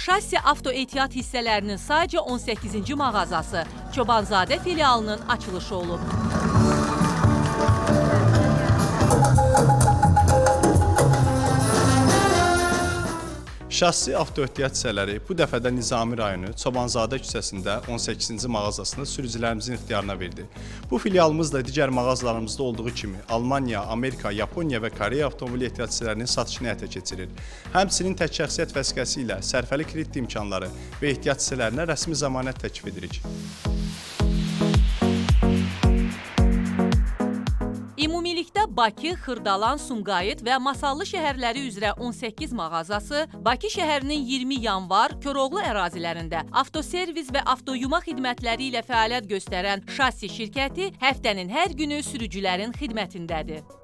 Şassi avto ehtiyat hissələrinin sadəcə 18-ci mağazası Çobanzadə filialının açılışı olub. Şəxsi avtoehtiyat hissələri bu dəfə də Nizami rayonu Çobanzadə küçəsində 18-ci mağazasını sürücülərimizin ixtiyarına verdi. Bu filialımız da digər mağazalarımızda olduğu kimi Almaniya, Amerika, Yaponiya və Koreya avtomobil ehtiyat hissələrinin satışını həyata keçirir. Həmçinin tək şəxsiyyət vəsiqəsi ilə sərfəli kredit imkanları və ehtiyat hissələrinə rəsmi zəmanət təklif edirik. Ümumilikdə Bakı, Xırdalan, Sumqayıt və Masallı şəhərləri üzrə 18 mağazası, Bakı şəhərinin 20 yanvar Koroğlu ərazilərində avtoservis və avtoyuma xidmətləri ilə fəaliyyət göstərən Şassi şirkəti həftənin hər günü sürücülərin xidmətindədir.